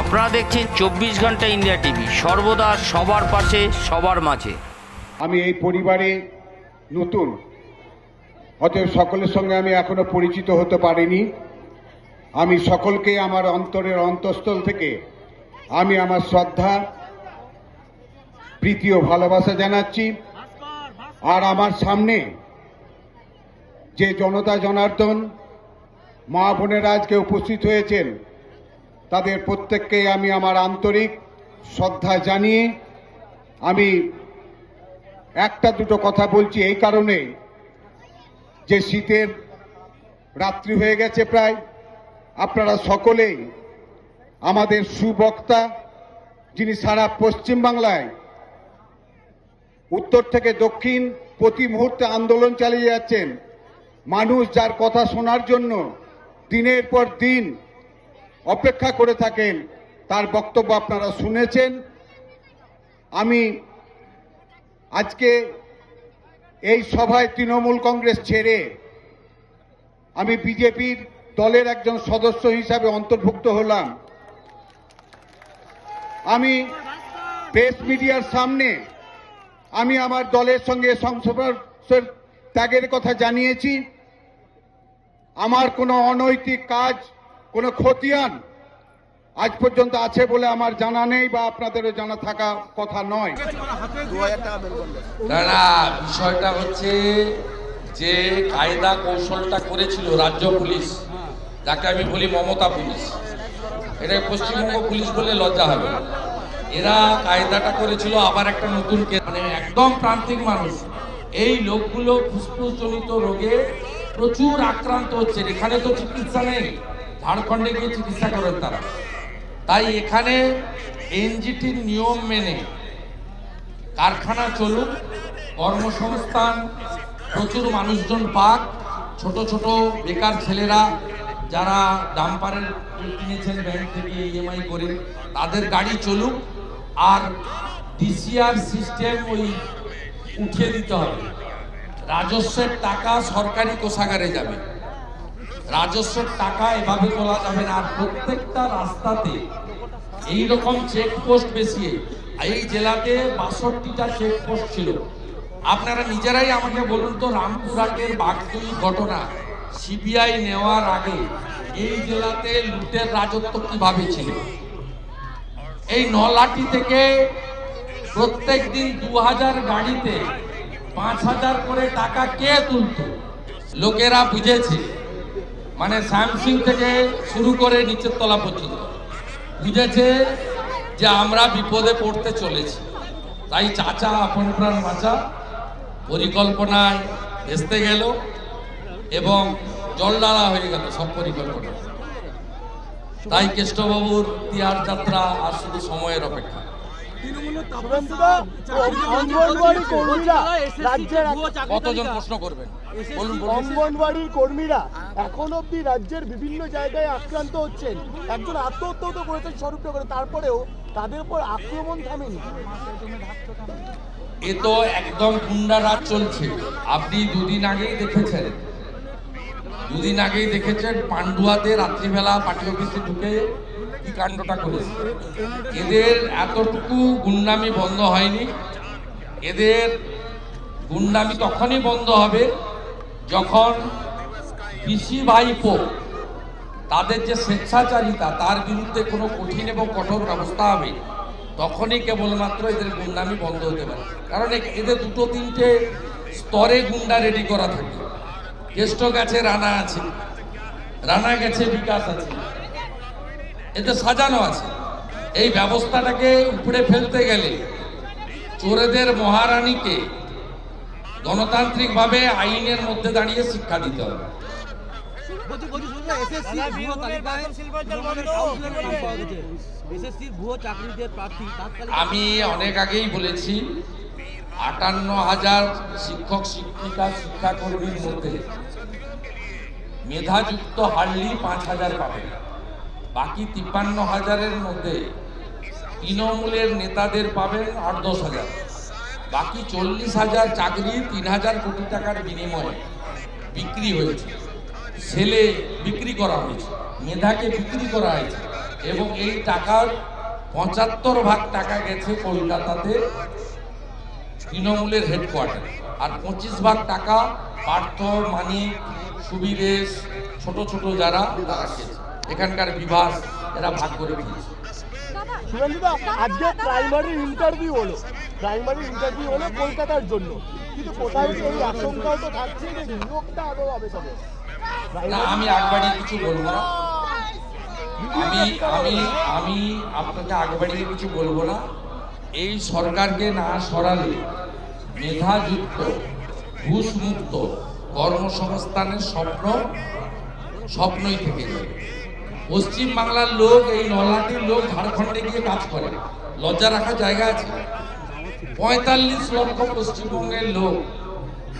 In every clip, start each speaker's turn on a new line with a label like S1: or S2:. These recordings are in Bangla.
S1: আপনারা দেখছেন চব্বিশ ঘণ্টা ইন্ডিয়া টিভি। সর্বদা সবার পাশে, সবার মাঝে।
S2: আমি এই পরিবারে নতুন। অতএব সকলের সঙ্গে আমি এখনও পরিচিত হতে পারিনি। আমি সকলকে আমার অন্তরের অন্তঃস্থল থেকে আমি আমার শ্রদ্ধা, প্রীতি ও ভালোবাসা জানাচ্ছি। আর আমার সামনে যে জনতা জনার্দন, মা বোনেরা আজকে উপস্থিত হয়েছেন তাদের প্রত্যেককে আমি আমার আন্তরিক শ্রদ্ধা জানিয়ে আমি একটা দুটো কথা বলছি এই কারণে যে শীতের রাত্রি হয়ে গেছে প্রায়। আপনারা সকলেই আমাদের সুবক্তা, যিনি সারা পশ্চিম বাংলায় উত্তর থেকে দক্ষিণ প্রতি মুহূর্তে আন্দোলন চালিয়ে যাচ্ছেন, মানুষ যার কথা শোনার জন্য দিনের পর দিন অপেক্ষা করে থাকেন, তার বক্তব্য আপনারা শুনেছেন। আমি আজকে এই সভায় তৃণমূল কংগ্রেস ছেড়ে আমি বিজেপির দলের একজন সদস্য হিসাবে অন্তর্ভুক্ত হলাম। আমি প্রেস মিডিয়ার সামনে আমি আমার দলের সঙ্গে সংসদের ত্যাগের কথা জানিয়েছি। আমার কোনো অনৈতিক কাজ কোনো খতিয়ান আজ পর্যন্ত আছে বলে আমার জানা নেই বা আপনাদেরও জানা থাকা কথা নয়।
S3: না বিষয়টা হচ্ছে যে কায়দা কৌশলটা করেছিল রাজ্য পুলিশ, যাকে আমি বলি মমতা পুলিশ। এটা পশ্চিমবঙ্গ পুলিশ বলে লজ্জা হবে। এরা কায়দাটা করেছিল আবার একটা নতুন মানে একদম প্রান্তিক মানুষ। এই লোকগুলো ফুসফুসজনিত রোগে প্রচুর আক্রান্ত হচ্ছে। এখানে তো চিকিৎসা নেই। ঝাড়খণ্ডে গিয়ে চিকিৎসা করেন তারা। তাই এখানে এনজিটির নিয়ম মেনে কারখানা চলুক, কর্মসংস্থান, প্রচুর মানুষজন পাক, ছোট ছোট বেকার ছেলেরা যারা ডাম্পারের কিনেছেন ব্যাংক থেকে ইএমআই করে, তাদের গাড়ি চলুক আর ডিসিআর সিস্টেম ওই উঠিয়ে দিতে হবে। রাজস্বের টাকা সরকারি কোষাগারে যাবে। রাজস্বের টাকা এভাবে তোলা যাবে না। আর প্রত্যেকটা রাস্তাতে এই রকম চেকপোস্ট বেশি এই জেলাতে বাষট্টিটা চেকপোস্ট ছিল। আপনারা নিজেরাই আমাকে বলুন তো, রামপুরহাটের বাগদুই ঘটনা সিবিআই নেওয়ার আগে এই জেলাতে লুটের রাজত্ব কীভাবে ছিল? এই নলাটি থেকে প্রত্যেক দিন দু হাজার গাড়িতে পাঁচ হাজার করে টাকা কে তুলত? লোকেরা বুঝেছে। মানে স্যামসিং থেকে শুরু করে নিচের তলা পর্যন্ত। বুঝেছে? যে আমরা বিপদে পড়তে চলেছি। তাই চাচা আপন প্রাণ বাঁচা। পরিকল্পনায় ভেস্তে গেল এবং জলডালা হয়ে গেল সব পরিকল্পনা। তাই কেষ্টবাবুর তিয়ার যাত্রা আর শুধু সময়ের অপেক্ষা। কতজন প্রশ্ন করবেন? বলুন বলুন।
S4: কর্মীরা এখন অবধি রাজ্যের বিভিন্ন জায়গায় আক্রান্ত হচ্ছেন। একজন আত্মহত্যা তো করেছেন স্বরূপনগরে তারপরেও তাদের উপর আক্রমণ থামেনি।
S3: এ তো একদম গুন্ডা রাজ চলছে। আপনি দুদিন আগেই দেখেছেন দুদিন আগেই দেখেছেন পান্ডুয়াতে রাত্রিবেলা পার্টি অফিসে ঢুকে কি কাণ্ডটা করেছে। এদের এতটুকু গুন্ডামি বন্ধ হয়নি। এদের গুন্ডামি তখনই বন্ধ হবে যখন পিসি ভাইপো তাদের যে স্বেচ্ছাচারিতা, তার বিরুদ্ধে কোনো কঠিন এবং কঠোর ব্যবস্থা হবে, তখনই কেবলমাত্র এদের গুন্ডামি বন্ধ হতে পারে। কারণ এদের দুটো তিনটে স্তরে গুন্ডা রেডি করা থাকে। কেষ্ট গাছে রানা আছে। রানা গেছে বিকাশ আছে। এতে সাজানো আছে। এই ব্যবস্থাটাকে উপড়ে ফেলতে গেলে চোরেদের মহারানীকে গণতান্ত্রিকভাবে আইনের মধ্যে দাঁড়িয়ে শিক্ষা দিতে হবে। আমি অনেক আগেই বলেছি আটান্ন হাজার শিক্ষক, শিক্ষিকা, শিক্ষাকর্মীর মধ্যে মেধাযুক্ত হারলি পাঁচ হাজার পাবে বাকি তিপ্পান্ন হাজারের মধ্যে তৃণমূলের নেতাদের পাবেন আট দশ হাজার। বাকি চল্লিশ হাজার চাকরি তিন হাজার কোটি টাকার বিনিময়ে বিক্রি হয়েছে। ছেলে বিক্রি করা হয়েছে, মেধাকে বিক্রি করা হয়েছে এবং এই টাকার পঁচাত্তর ভাগ টাকা গেছে কলকাতাতে তৃণমূলের হেডকোয়ার্টার আর পঁচিশ ভাগ টাকা পার্থ মানিক সুবিরেশ ছোট ছোট যারা এখানকার বিভাগ এরা ভাগ করে খেয়েছে
S4: শুভেন্দুদা আজকে প্রাইমারি ইন্টারভিউ হলো। প্রাইমারি ইন্টারভিউ হলো কলকাতার জন্য। কিন্তু কোথাও এই আশঙ্কাও তো থাকছে যে নিয়োগটা আদৌ হবে তবে
S3: না আমি আগবাড়ি কিছু বলব না। আমি আমি আমি আপনাকে আগবাড়িয়ে কিছু বলব না। এই সরকারকে না সরালে মেধাযুক্ত, ঘুষমুক্ত কর্মসংস্থানের স্বপ্ন স্বপ্নই থেকে যাবে। পশ্চিম বাংলার লোক, এই নলাটির লোক ঝাড়খণ্ডে গিয়ে কাজ করে। লজ্জা রাখার জায়গা আছে? পঁয়তাল্লিশ লক্ষ পশ্চিমবঙ্গের লোক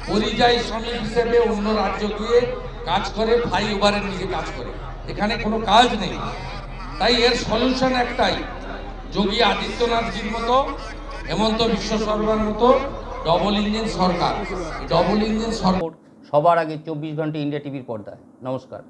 S3: পরিযায়ী শ্রমিক হিসেবে অন্য রাজ্য গিয়ে কাজ করে, ফ্লাইওভারের নিচে কাজ করে। এখানে কোনো কাজ নেই। তাই এর সলিউশন একটাই যোগী আদিত্যনাথজির মতো, হেমন্ত বিশ্ব শর্মার মতো ডবল ইঞ্জিন সরকার। ডবল ইঞ্জিন সরকার
S1: সবার আগে চব্বিশ ঘণ্টা ইন্ডিয়া টিভির পর্দায়। নমস্কার।